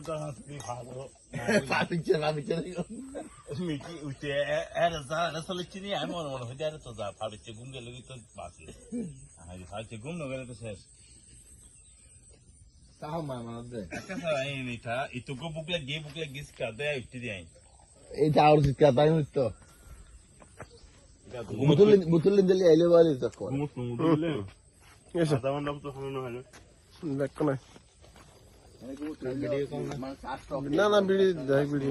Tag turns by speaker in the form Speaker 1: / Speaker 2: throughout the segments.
Speaker 1: তো তুই ভালো
Speaker 2: পাপিচ্ছে পাপিচ্ছে
Speaker 1: মিটি উঠে এর যা আসলে চিনি আমি মনে মনে হইতে আরে তো যা ফাড়িচ্ছে ঘুম গেলে তো বাঁচে হাই ফাড়িচ্ছে ঘুম না গেলে তো শেষ
Speaker 2: তাও মা মানবে
Speaker 1: একটা সারা এই মিঠা ইতুকো বুকলে গিয়ে বুকলে গিস কা দেয় উঠতে দিই
Speaker 2: এই যাওয়ার চিৎকা তাই হইতো বুতুলিন বুতুলিন দিলে আইলে বলে
Speaker 1: তো হলো না হলো
Speaker 3: দেখ নাই না না বিড়ি দেখ বিড়ি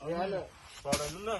Speaker 2: একটু
Speaker 1: না